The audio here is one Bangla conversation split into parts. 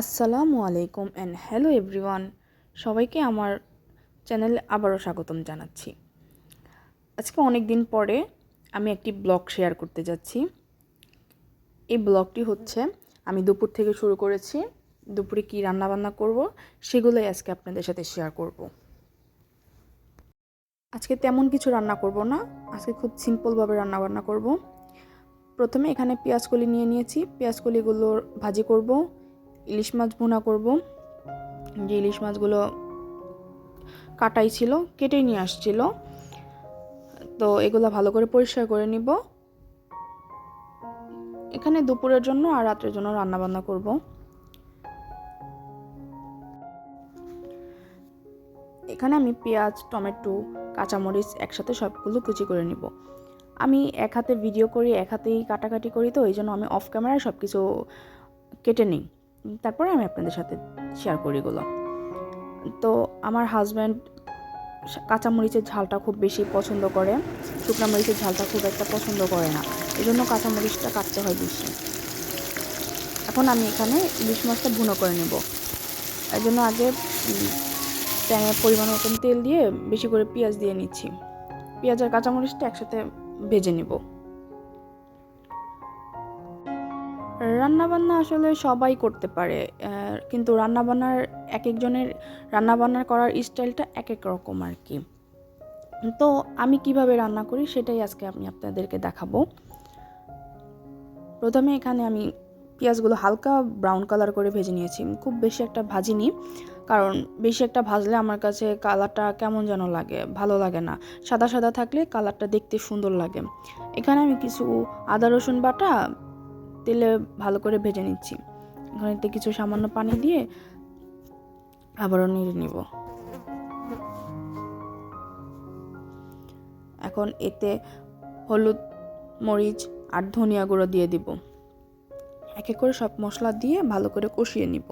আসসালামু আলাইকুম অ্যান্ড হ্যালো এভরিওয়ান সবাইকে আমার চ্যানেলে আবারও স্বাগতম জানাচ্ছি। আজকে অনেক দিন পরে আমি একটি ব্লগ শেয়ার করতে যাচ্ছি। এই ব্লগটি হচ্ছে, আমি দুপুর থেকে শুরু করেছি, দুপুরে কী রান্নাবান্না করব সেগুলোই আজকে আপনাদের সাথে শেয়ার করব। আজকে তেমন কিছু রান্না করব না, আজকে খুব সিম্পলভাবে রান্নাবান্না করব। প্রথমে এখানে পেঁয়াজকলি নিয়ে নিয়েছি পেঁয়াজকলিগুলোর ভাজি করব ইলিশ মাছ ভুনা করব। যে ইলিশ মাছগুলো কাটাই ছিল, কেটে নিয়ে আসছিল। তো এগুলো ভালো করে পরিষ্কার করে নিব। এখানে দুপুরের জন্য আর রাতের জন্য রান্না বান্না করব। এখানে আমি পেঁয়াজ, টমেটো, কাঁচামরিচ একসাথে সবগুলো কুচি করে নিব। আমি এক হাতে ভিডিও করি, এক হাতেই কাটাকাটি করি তো, এই জন্য আমি অফ ক্যামেরায় সব কিছু কেটে নিই। তারপরে আমি আপনাদের সাথে শেয়ার করি এগুলো। তো আমার হাজব্যান্ড কাঁচামরিচের ঝালটা খুব বেশি পছন্দ করে, শুকনো মরিচের ঝালটা খুব একটা পছন্দ করে না। এই জন্য কাঁচামরিচটা কাটতে হয় বেশি। এখন আমি এখানে ইলিশ মাছটা ভুনো করে নেব। এর জন্য আগে প্যানে পরিমাণ মতন তেল দিয়ে বেশি করে পেঁয়াজ দিয়ে নিচ্ছি। পেঁয়াজ আর কাঁচামরিচটা একসাথে ভেজে নেব। রান্নাবান্না আসলে সবাই করতে পারে কিন্তু রান্নাবান্নার এক একজনের রান্নাবান্না করার স্টাইলটা এক এক রকম আর কি। তো আমি কীভাবে রান্না করি সেটাই আজকে আমি আপনাদেরকে দেখাবো। প্রথমে এখানে আমি পেঁয়াজগুলো হালকা ব্রাউন কালার করে ভেজে নিয়েছি, খুব বেশি একটা ভাজিনি, কারণ বেশি একটা ভাজলে আমার কাছে কালারটা কেমন যেন লাগে, ভালো লাগে না। সাদা সাদা থাকলে কালারটা দেখতে সুন্দর লাগে। এখানে আমি কিছু আদা রসুন বাটা তেলে ভালো করে ভেজে নিচ্ছি। এখানে কিছু সামান্য পানি দিয়ে আবারও নেড়ে নিব। এখন এতে হলুদ, মরিচ আর ধনিয়া গুঁড়ো দিয়ে দিব। এক এক করে সব মশলা দিয়ে ভালো করে কষিয়ে নিব।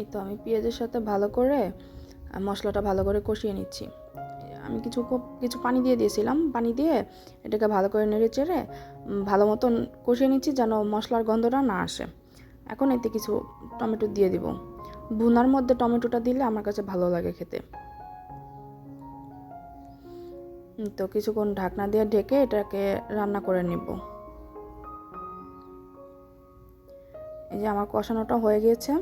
এই তো আমি পেঁয়াজের সাথে ভালো করে মশলাটা ভালো করে কষিয়ে নিচ্ছি। আমি কিছু কিছু পানি দিয়ে দিয়েছিলাম। পানি দিয়ে এটাকে ভালো করে নেড়ে চেড়ে ভালো মতন কষিয়ে নিচ্ছি যেন মশলার গন্ধটা না আসে। এখন এতে কিছু টমেটো দিয়ে দিব। ভুনার মধ্যে টমেটোটা দিলে আমার কাছে ভালো লাগে খেতে। তো কিছুক্ষণ ঢাকনা দিয়ে ঢেকে এটাকে রান্না করে নেব। যে আমার কষানোটা হয়ে গিয়েছে,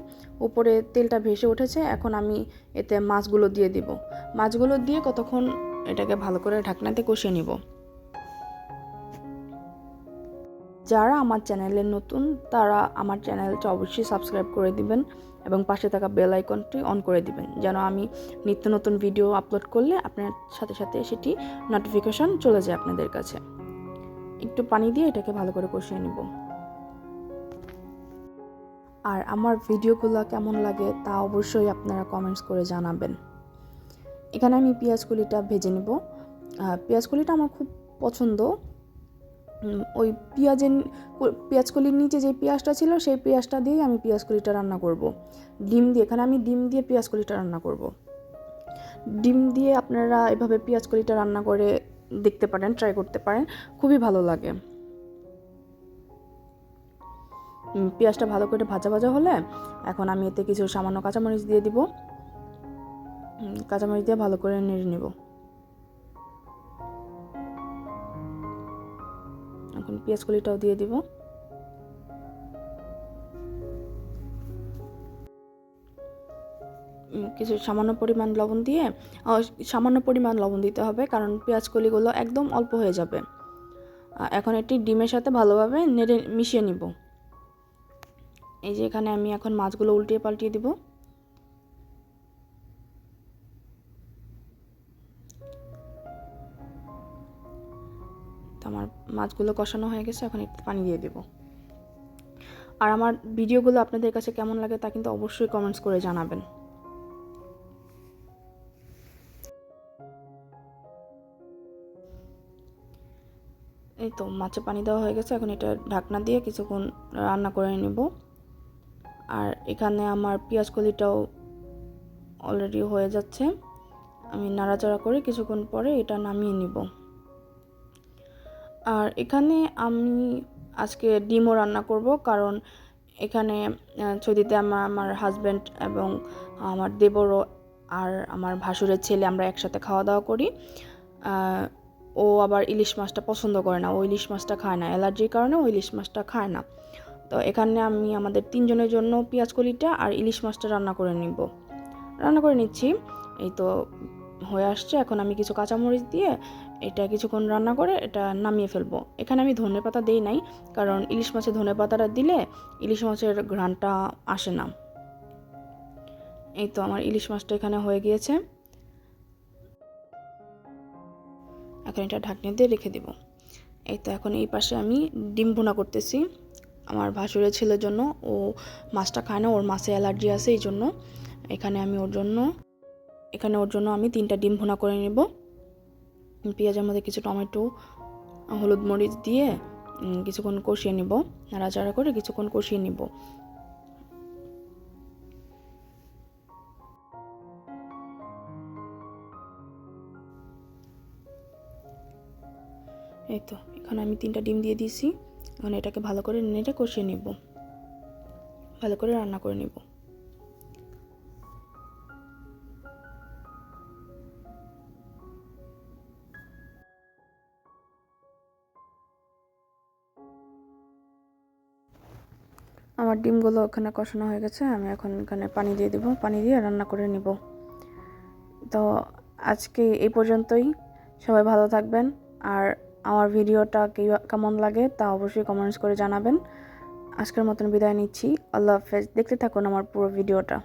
উপরে তেলটা ভেসে উঠেছে, এখন আমি এতে মাছগুলো দিয়ে দিব। মাছগুলো দিয়ে কতক্ষণ এটাকে ভালো করে ঢাকনাতে কষিয়ে নিব। যারা আমার চ্যানেলে নতুন, তারা আমার চ্যানেলটা অবশ্যই সাবস্ক্রাইব করে দিবেন এবং পাশে থাকা বেল আইকনটি অন করে দিবেন, যেন আমি নিত্য নতুন ভিডিও আপলোড করলে আপনার সাথে সাথে সেটি নোটিফিকেশন চলে যায় আপনাদের কাছে। একটু পানি দিয়ে এটাকে ভালো করে কষিয়ে নেব। আর আমার ভিডিওগুলো কেমন লাগে তা অবশ্যই আপনারা কমেন্টস করে জানাবেন। এখানে আমি পেঁয়াজগুলিটা ভেজে নেব। পেঁয়াজগুলিটা আমার খুব পছন্দ। ওই পেঁয়াজের পেঁয়াজকলির নিচে যে পেঁয়াজটা ছিল সেই পেঁয়াজটা দিয়েই আমি পেঁয়াজকলিটা রান্না করব। ডিম দিয়ে, এখানে আমি ডিম দিয়ে পেঁয়াজকলিটা রান্না করব। ডিম দিয়ে আপনারা এভাবে পেঁয়াজকলিটা রান্না করে দেখতে পারেন ট্রাই করতে পারেন। খুবই ভালো লাগে। পেঁয়াজটা ভালো করে ভাজা ভাজা হলে এখন আমি এতে কিছু সামান্য কাঁচামরিচ দিয়ে দিব। কাঁচামরিচ দিয়ে ভালো করে নেড়ে নেব। এখন পেঁয়াজ কলিটাও দিয়ে দিব। কিছু সামান্য পরিমাণ লবণ দিয়ে সামান্য পরিমাণ লবণ দিতে হবে কারণ পেঁয়াজ কলিগুলো একদম অল্প হয়ে যাবে। এখন এটি ডিমের সাথে ভালোভাবে নেড়ে মিশিয়ে নিব। এই যে এখানে আমি এখন মাছগুলো উল্টিয়ে পাল্টিয়ে দিব। তো আমার মাছগুলো কষানো হয়ে গেছে, এখন একটু পানি দিয়ে দেব। আর আমার ভিডিওগুলো আপনাদের কাছে কেমন লাগে তা কিন্তু অবশ্যই কমেন্টস করে জানাবেন। এই তো মাছে পানি দেওয়া হয়ে গেছে, এখন এটা ঢাকনা দিয়ে কিছুক্ষণ রান্না করে নেব। আর এখানে আমার পেঁয়াজ কলিটাও অলরেডি হয়ে যাচ্ছে। আমি নাড়াচাড়া করে কিছুক্ষণ পরে এটা নামিয়ে নিব। আর এখানে আমি আজকে ডিমও রান্না করব কারণ এখানে ছদিতে আমার আমার হাজব্যান্ড এবং আমার দেবরও আর আমার ভাসুরের ছেলে আমরা একসাথে খাওয়া দাওয়া করি। ও আবার ইলিশ মাছটা পছন্দ করে না। ও ইলিশ মাছটা খায় না। অ্যালার্জির কারণে ও ইলিশ মাছটা খায় না। তো এখানে আমি আমাদের তিনজনের জন্য পেঁয়াজ কলিটা আর ইলিশ মাছটা রান্না করে নিব। রান্না করে নিচ্ছি। এই তো হয়ে আসছে। এখন আমি কিছু কাঁচামরিচ দিয়ে এটা কিছুক্ষণ রান্না করে এটা নামিয়ে ফেলব। এখানে আমি ধনে পাতা দিই নাই, কারণ ইলিশ মাছে ধনে পাতাটা দিলে ইলিশ মাছের ঘ্রাণটা আসে না। এই তো আমার ইলিশ মাছটা এখানে হয়ে গিয়েছে। এখন এটা ঢাকনি দিয়ে রেখে দিব। এই তো এখন এই পাশে আমি ডিম ভুনা করতেছি। আমার ভাসুরের ছেলের জন্য। ও মাছটা খায় না, ওর মাছে অ্যালার্জি আছে, এই জন্য এখানে আমি ওর জন্য, এখানে ওর জন্য আমি তিনটা ডিম ভুনা করে নেব। পেঁয়াজের মধ্যে কিছু টমেটো, হলুদ মরিচ দিয়ে কিছুক্ষণ কষিয়ে নিব, নাড়াচাড়া করে কিছুক্ষণ কষিয়ে নিব। এই তো, এখানে আমি তিনটা ডিম দিয়ে দিয়েছি। এখন এটাকে ভালো করে নেড়ে কষিয়ে নিব। ভালো করে রান্না করে নিব। আমার ডিমগুলো ওখানে কষানো হয়ে গেছে, আমি এখন এখানে পানি দিয়ে দিব, পানি দিয়ে রান্না করে নিব। তো আজকে এই পর্যন্তই। সবাই ভালো থাকবেন, আর আমার ভিডিওটা কেমন লাগে তা অবশ্যই কমেন্টস করে জানাবেন। আজকের মতন বিদায় নিচ্ছি। আল্লাহ হাফেজ। দেখতে থাকুন আমার পুরো ভিডিওটা।